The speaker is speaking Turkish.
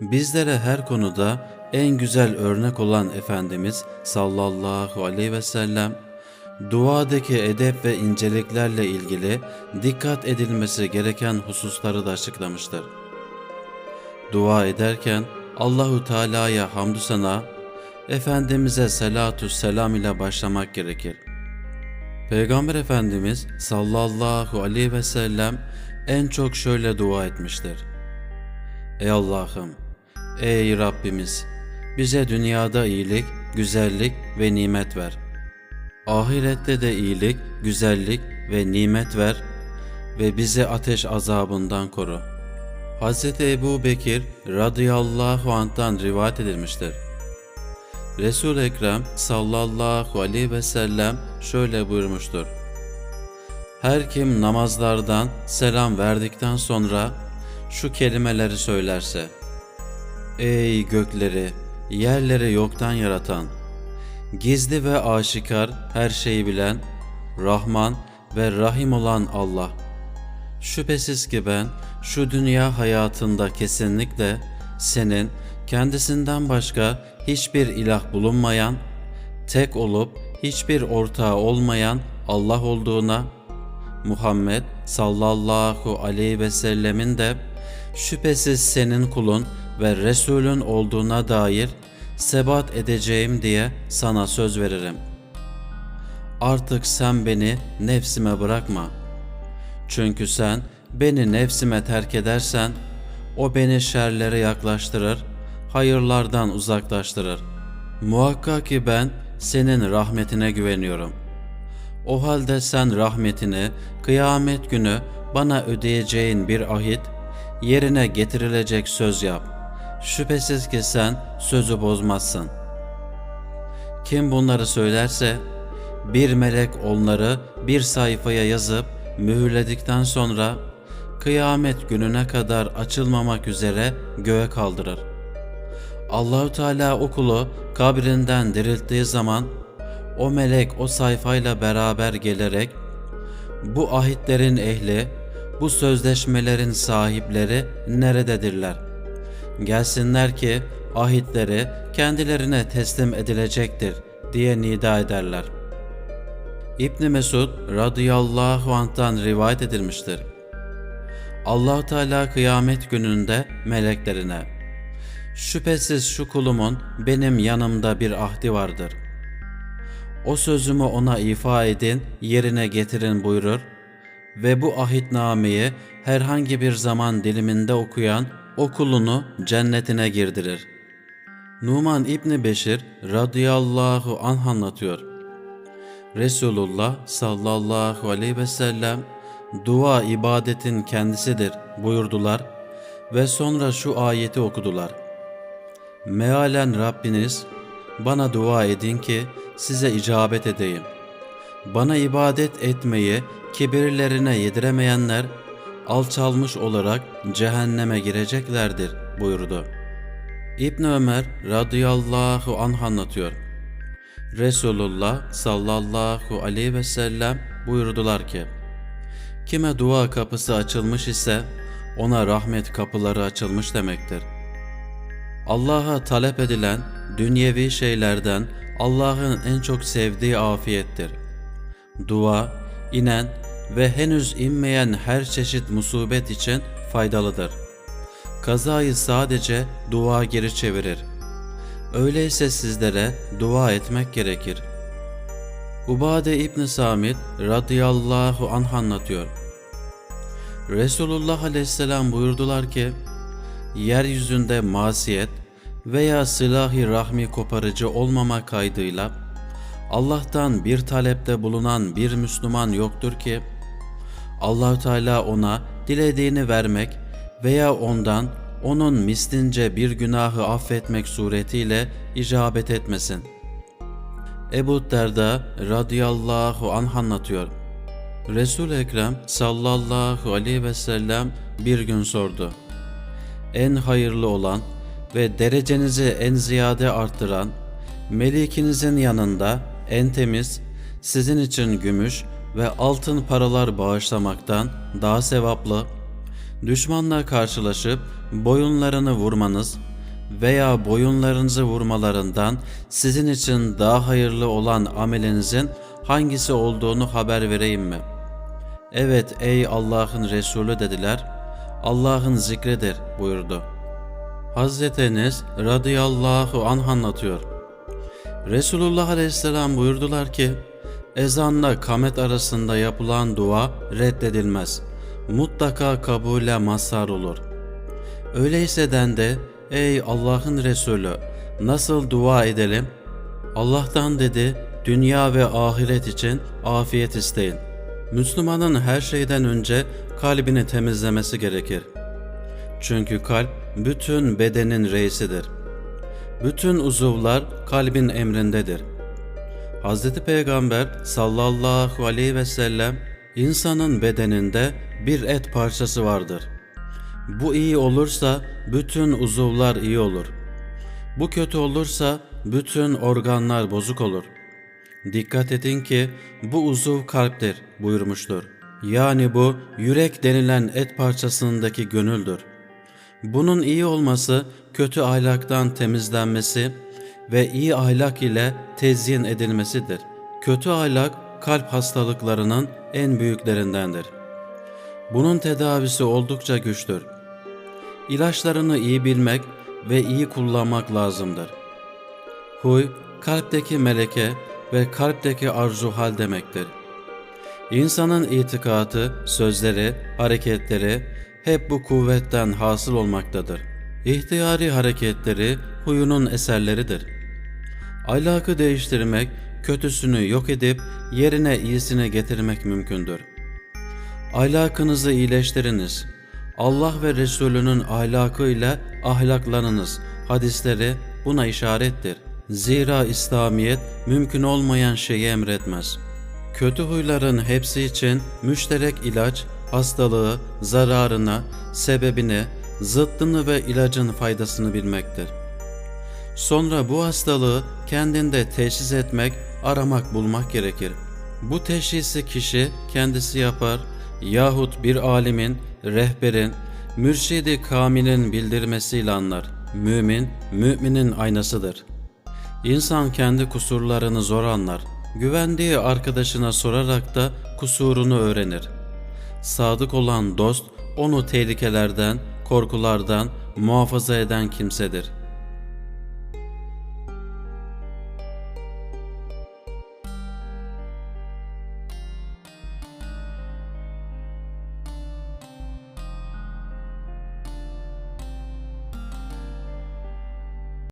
Bizlere her konuda en güzel örnek olan Efendimiz sallallahu aleyhi ve sellem, duadaki edep ve inceliklerle ilgili dikkat edilmesi gereken hususları da açıklamıştır. Dua ederken Allahu Teala'ya hamdü sana, Efendimiz'e selatü selam ile başlamak gerekir. Peygamber Efendimiz sallallahu aleyhi ve sellem en çok şöyle dua etmiştir. Ey Allah'ım, ey Rabbimiz, bize dünyada iyilik, güzellik ve nimet ver. Ahirette de iyilik, güzellik ve nimet ver ve bizi ateş azabından koru. Hz. Ebu Bekir radıyallahu anh'tan rivayet edilmiştir. Resul-i Ekrem sallallahu aleyhi ve sellem şöyle buyurmuştur. Her kim namazlardan selam verdikten sonra şu kelimeleri söylerse Ey gökleri, yerleri yoktan yaratan, gizli ve aşikar her şeyi bilen, Rahman ve Rahim olan Allah. Şüphesiz ki ben şu dünya hayatında kesinlikle senin kendisinden başka hiçbir ilah bulunmayan, tek olup hiçbir ortağı olmayan Allah olduğuna, Muhammed sallallahu aleyhi ve sellemin de şüphesiz senin kulun ve Resulün olduğuna dair sebat edeceğim diye sana söz veririm. Artık sen beni nefsime bırakma. Çünkü sen beni nefsime terk edersen, o beni şerlere yaklaştırır, hayırlardan uzaklaştırır. Muhakkak ki ben senin rahmetine güveniyorum. O halde sen rahmetini kıyamet günü bana ödeyeceğin bir ahit, yerine getirilecek söz yap. Şüphesiz ki sen sözü bozmazsın. Kim bunları söylerse, bir melek onları bir sayfaya yazıp mühürledikten sonra kıyamet gününe kadar açılmamak üzere göğe kaldırır. Allahu Teala o kulu kabrinden dirilttiği zaman o melek o sayfayla beraber gelerek bu ahitlerin ehli, bu sözleşmelerin sahipleri nerededirler? Gelsinler ki ahitleri kendilerine teslim edilecektir diye nida ederler. İbn Mesud radıyallahu anh'tan rivayet edilmiştir. Allah Teala kıyamet gününde meleklerine Şüphesiz şu kulumun benim yanımda bir ahdi vardır. O sözümü ona ifa edin, yerine getirin buyurur ve bu ahitnameyi herhangi bir zaman diliminde okuyan o kulunu cennetine girdirir. Numan İbni Beşir radıyallahu anh anlatıyor. Resulullah sallallahu aleyhi ve sellem dua ibadetin kendisidir buyurdular ve sonra şu ayeti okudular. Mealen Rabbiniz bana dua edin ki size icabet edeyim. Bana ibadet etmeyi kibirlerine yediremeyenler alçalmış olarak cehenneme gireceklerdir buyurdu. İbn Ömer radıyallahu anh anlatıyor. Resulullah sallallahu aleyhi ve sellem buyurdular ki, Kime dua kapısı açılmış ise ona rahmet kapıları açılmış demektir. Allah'a talep edilen dünyevi şeylerden Allah'ın en çok sevdiği afiyettir. Dua, inen ve henüz inmeyen her çeşit musibet için faydalıdır. Kazayı sadece dua geri çevirir. Öyleyse sizlere dua etmek gerekir. Ubade İbn Samit radıyallahu anh anlatıyor. Resulullah aleyhisselam buyurdular ki, yeryüzünde masiyet veya silahı rahmi koparıcı olmama kaydıyla Allah'tan bir talepte bulunan bir Müslüman yoktur ki Allahü Teala ona dilediğini vermek veya ondan onun mislince bir günahı affetmek suretiyle icabet etmesin. Ebu Derda radıyallahu anh anlatıyor. Resul-i Ekrem sallallahu aleyhi ve sellem bir gün sordu. En hayırlı olan ve derecenizi en ziyade arttıran, melikinizin yanında en temiz, sizin için gümüş ve altın paralar bağışlamaktan daha sevaplı, düşmanla karşılaşıp boyunlarını vurmanız veya boyunlarınızı vurmalarından sizin için daha hayırlı olan amelinizin hangisi olduğunu haber vereyim mi? Evet ey Allah'ın Resulü dediler. Allah'ın zikredir buyurdu. Hazreti Enes radıyallahu anh anlatıyor. Resulullah aleyhisselam buyurdular ki, ezanla kamet arasında yapılan dua reddedilmez. Mutlaka kabule mazhar olur. Öyleyse de, ey Allah'ın Resulü, nasıl dua edelim? Allah'tan dedi, dünya ve ahiret için afiyet isteyin. Müslümanın her şeyden önce kalbini temizlemesi gerekir. Çünkü kalp bütün bedenin reisidir. Bütün uzuvlar kalbin emrindedir. Hz. Peygamber sallallahu aleyhi ve sellem insanın bedeninde bir et parçası vardır. Bu iyi olursa bütün uzuvlar iyi olur. Bu kötü olursa bütün organlar bozuk olur. Dikkat edin ki bu uzuv kalptir buyurmuştur. Yani bu yürek denilen et parçasındaki gönüldür. Bunun iyi olması kötü ahlaktan temizlenmesi ve iyi ahlak ile tezyin edilmesidir. Kötü ahlak kalp hastalıklarının en büyüklerindendir. Bunun tedavisi oldukça güçtür. İlaçlarını iyi bilmek ve iyi kullanmak lazımdır. Huy, kalpteki meleke ve kalpteki arzu hal demektir. İnsanın itikadı, sözleri, hareketleri hep bu kuvvetten hasıl olmaktadır. İhtiyari hareketleri huyunun eserleridir. Ahlakı değiştirmek, kötüsünü yok edip yerine iyisini getirmek mümkündür. Ahlakınızı iyileştiriniz. Allah ve Resulünün ahlakıyla ahlaklanınız. Hadisleri buna işarettir. Zira İslamiyet mümkün olmayan şeyi emretmez. Kötü huyların hepsi için müşterek ilaç, hastalığı, zararına, sebebini, zıttını ve ilacın faydasını bilmektir. Sonra bu hastalığı kendinde teşhis etmek, aramak, bulmak gerekir. Bu teşhisi kişi kendisi yapar yahut bir alimin, rehberin, mürşidi kamilin bildirmesiyle anlar. Mümin, müminin aynasıdır. İnsan kendi kusurlarını zor anlar. Güvendiği arkadaşına sorarak da kusurunu öğrenir. Sadık olan dost, onu tehlikelerden, korkulardan muhafaza eden kimsedir.''